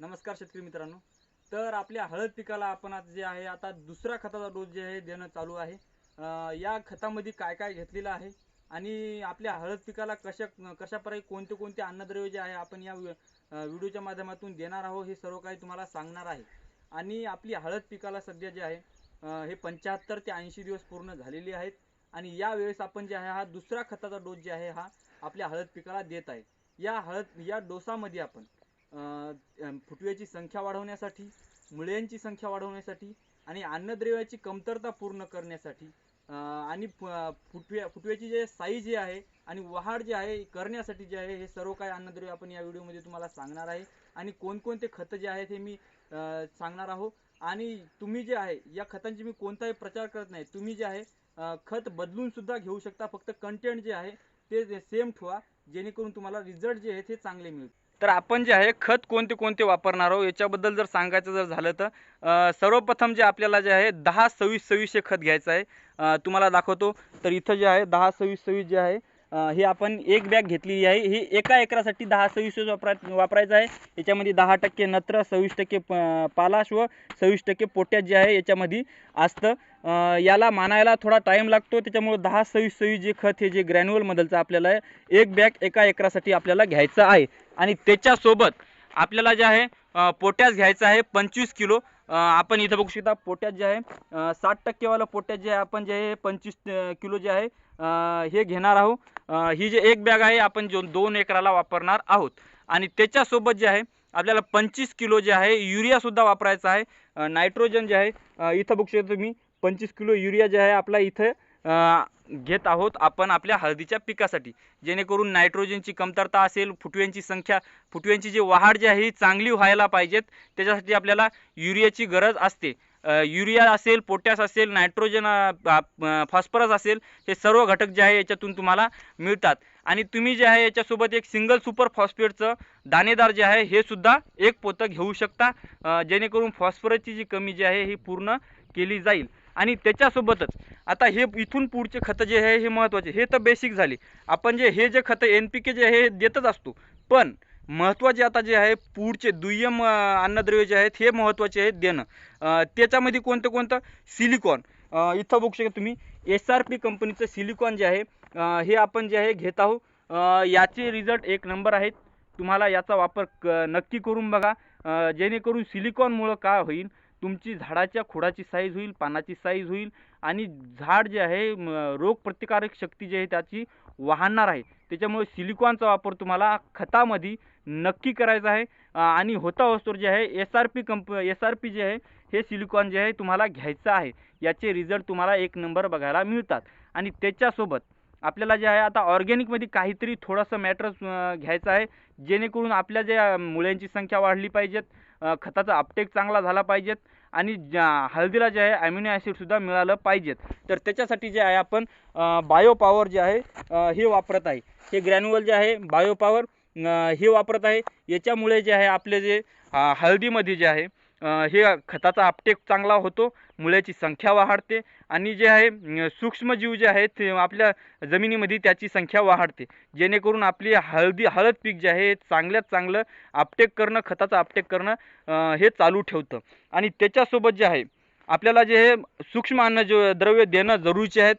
नमस्कार शेतकरी मित्रांनो. तर आपल्या हळद पिकाला आपण आता जे आहे आता दुसरा खताचा डोस जे आहे देणं चालू आहे. या खतामध्ये काय काय घेतलेलं आहे आणि आपल्या हळद पिकाला कशा कशाप्रकारे कोणते कोणते अन्नद्रव्य जे आहे आपण या व्हिडिओच्या माध्यमातून देणार आहोत हे सर्व काही तुम्हाला सांगणार आहे. आणि आपली हळद पिकाला सध्या जे आहे हे पंच्याहत्तर ते ऐंशी दिवस पूर्ण झालेले आहेत. आणि यावेळेस आपण जे आहे हा दुसरा खताचा डोस जे आहे हा आपल्या हळद पिकाला देत आहे. या हळद या डोसामध्ये आपण फुटव्याची संख्या वाढवण्यासाठी मुळ्यांची संख्या वाढवण्यासाठी आणि अन्नद्रव्याची कमतरता पूर्ण करण्यासाठी आणि फुटव्या फुटव्याची जे साईज जे आहे आणि वहाड जे आहे करण्यासाठी जे आहे हे सर्व काही अन्नद्रव्य आपण या व्हिडिओमध्ये तुम्हाला सांगणार आहे. आणि कोणकोणते खतं जे आहेत हे मी सांगणार आहो. आणि तुम्ही जे आहे या खतांची मी कोणताही प्रचार करत नाही. तुम्ही जे आहे खत बदलून सुद्धा घेऊ शकता. फक्त कंटेंट जे आहे ते सेम ठेवा. जेणेकरून तुम्हाला रिझल्ट जे आहेत ते चांगले मिळतील. तर आपण जे आहे खत कोणते कोणते वापरणार आहोत? याच्याबद्दल जर सांगायचं जर झालं तर सर्वप्रथम जे आपल्याला जे आहे दहा सव्वीस सव्वीस हे खत घ्यायचं आहे. तुम्हाला दाखवतो. तर इथं जे आहे दहा सव्वीस सव्वीस जे आहे हे आपण एक बॅग घेतलेली आहे. ही एका एकरासाठी दहा सव्वीस वापराय वापरायचं आहे. याच्यामध्ये दहा टक्के नत्र सव्वीस टक्के पालाश व सव्वीस टक्के पोटॅश जे आहे याच्यामध्ये असतं. याला मानायला थोडा टाईम लागतो. त्याच्यामुळं दहा सव्वीस सव्वीस जे खत हे जे ग्रॅन्युअल मधलचं आपल्याला आहे, एक बॅग एका एकरासाठी आपल्याला घ्यायचं आहे. आणि त्याच्यासोबत आपल्याला जे आहे अं, पोटॅश घ्यायचं आहे पंचवीस किलो. आपण इथं बघू शकता पोटॅश जे आहे साठ टक्केवालं पोटॅश जे आहे आपण जे आहे पंचवीस किलो जे आहे हे घेणार आहोत. ही जे एक बॅग आहे आपण जो दोन एकराला वापरणार आहोत. आणि त्याच्यासोबत जे आहे आपल्याला पंचवीस किलो जे आहे युरियासुद्धा वापरायचा आहे. नायट्रोजन जे आहे इथं बघू शकता तुम्ही पंचवीस किलो युरिया जे आहे आपला इथं घेत आहोत आपण आपल्या हळदीच्या पिकासाठी. जेणेकरून नायट्रोजनची कमतरता असेल फुटव्यांची संख्या फुटव्यांची जी वाढ जी आहे ही चांगली व्हायला पाहिजेत. त्याच्यासाठी आपल्याला युरियाची गरज असते. युरिया असेल पोटॅश असेल नायट्रोजन फॉस्फरस असेल हे सर्व घटक जे आहे याच्यातून तुम्हाला मिळतात. आणि तुम्ही जे आहे याच्यासोबत एक सिंगल सुपर फॉस्फेटचं दाणेदार जे आहे हे सुद्धा एक पोतं घेऊ शकता. जेणेकरून फॉस्फरसची जी कमी जी आहे ही पूर्ण केली जाईल. आणि त्याच्यासोबतच आता हे इथून पुढचे खतं जे आहे हे महत्त्वाचे हे तर बेसिक झाले. आपण जे हे जे खतं एन पी के जे आहे हे देतच असतो. पण महत्त्वाचे आता जे आहे पुढचे दुय्यम अन्नद्रव्य जे आहेत हे महत्त्वाचे आहेत देणं. त्याच्यामध्ये कोणतं कोणतं? सिलिकॉन इथं बघू शकता तुम्ही एस आर पी कंपनीचं सिलिकॉन जे आहे हे आपण जे आहे घेत आहोत. याचे रिझल्ट एक नंबर आहेत. तुम्हाला याचा वापर क नक्की करून बघा. जेणेकरून सिलिकॉनमुळं काय होईल तुमची झाडाच्या खोडाची साईज होईल पानाची साईज होईल आणि झाड जे आहे रोगप्रतिकारक शक्ती जी आहे त्याची वाहणार आहे. त्याच्यामुळे सिलिकॉनचा वापर तुम्हाला खतामध्ये नक्की करायचा आहे. आणि होता वस्तूवर जे आहे एस आर पी कंप एस आर पी जे आहे हे सिलिकॉन जे आहे तुम्हाला घ्यायचं आहे. याचे रिझल्ट तुम्हाला एक नंबर बघायला मिळतात. आणि त्याच्यासोबत आपल्याला जे आहे आता ऑर्गॅनिकमध्ये काहीतरी थोडंसं मॅटर घ्यायचं आहे. जेणेकरून आपल्या ज्या मुळ्यांची संख्या वाढली पाहिजेत. खताचा अपटेक चांगला झाला पाहिजेत आणि ज्या हळदीला जे आहे ॲम्युनो ॲसिडसुद्धा मिळालं पाहिजेत. तर त्याच्यासाठी जे आहे आपण बायो पॉवर जे आहे हे वापरत आहे. हे ग्रॅन्युअल जे आहे बायो पॉवर हे वापरत आहे. याच्यामुळे जे आहे आपले जे हळदीमध्ये जे आहे हे खताचा आपटेक चांगला होतो मुळ्याची संख्या वाढते आणि जे आहे सूक्ष्मजीव जे आहेत ते आपल्या जमिनीमध्ये त्याची संख्या वाढते. जेणेकरून आपली हळदी हळद पीक जे आहे चांगल्यात चांगलं आपटेक करणं खताचं आपटेक करणं हे चालू ठेवतं. आणि त्याच्यासोबत जे आहे आपल्याला जे हे सूक्ष्म अन्न जो द्रव्य देणं जरुरीचे आहेत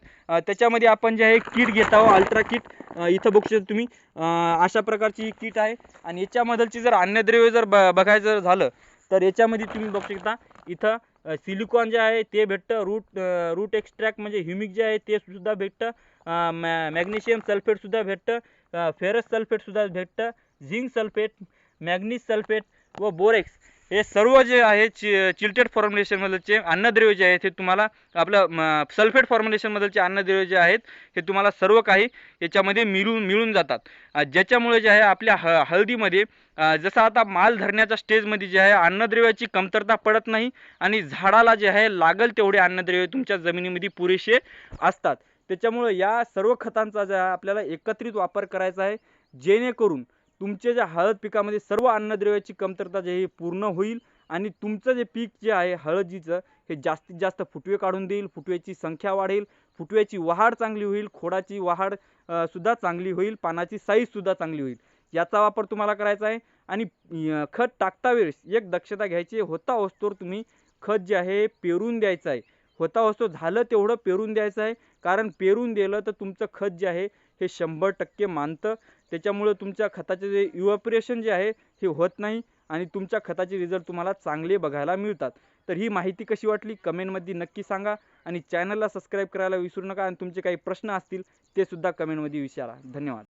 त्याच्यामध्ये आपण जे आहे किट घेत आहोत अल्ट्रा किट इथं बघू शकता तुम्ही. अशा प्रकारची किट आहे. आणि याच्यामधलची जर अन्नद्रव्य जर ब बघायचं झालं तर याच्यामध्ये तुम्ही बघू शकता इथं सिलिकॉन जे आहे ते भेटतं रूट रूट एक्स्ट्रॅक्ट म्हणजे ह्युमिक जे आहे ते सुद्धा भेटतं मॅ मॅग्नेशियम सल्फेटसुद्धा भेटतं फेरस सल्फेटसुद्धा भेटतं झिंक सल्फेट मॅग्नीज सल्फेट व बोरेक्स हे सर्व जे आहे चि चिल्टेड फॉर्म्युलेशनमधलचे अन्नद्रव्य जे आहेत हे तुम्हाला आपलं सल्फेट फॉर्म्युलेशनमधलचे अन्नद्रव्य जे आहेत हे तुम्हाला सर्व काही याच्यामध्ये मिळून मिळून जातात. ज्याच्यामुळे जे आहे आपल्या ह हळदीमध्ये जसं आता माल धरण्याच्या स्टेजमध्ये जे आहे अन्नद्रव्याची कमतरता पडत नाही आणि झाडाला जे आहे लागल तेवढे अन्नद्रव्य तुमच्या जमिनीमध्ये पुरेसे असतात. त्याच्यामुळे या सर्व खतांचा जे आपल्याला एकत्रित वापर करायचा आहे जेणेकरून तुमच्या ज्या हळद पिकामध्ये सर्व अन्नद्रव्याची कमतरता जे हे पूर्ण होईल आणि तुमचं जे पीक जे आहे हळदीचं हे जास्तीत जास्त फुटवे काढून देईल. फुटव्याची संख्या वाढेल. फुटव्याची वाढ चांगली होईल. खोडाची वाढ सुद्धा चांगली होईल. पानाची साईजसुद्धा चांगली होईल. याचा वापर तुम्हाला करायचा आहे. आणि खत टाकता वेळेस एक दक्षता घ्यायची होता वस्तूवर तुम्ही खत जे आहे पेरून द्यायचं आहे. होता वस्तू झालं तेवढं पेरून द्यायचं आहे. कारण पेरून दिलं तर तुमचं खत जे आहे हे शंभर टक्के मानतं. त्याच्यामुळं तुमच्या खताचे जे इव्हॅपोरेशन जे आहे हे होत नाही आणि तुमच्या खताचे रिझल्ट तुम्हाला चांगले बघायला मिळतात. तर ही माहिती कशी वाटली? कमेंटमध्ये नक्की सांगा आणि चॅनलला सबस्क्राईब करायला विसरू नका आणि तुमचे काही प्रश्न असतील ते सुद्धा कमेंटमध्ये विचारा. धन्यवाद.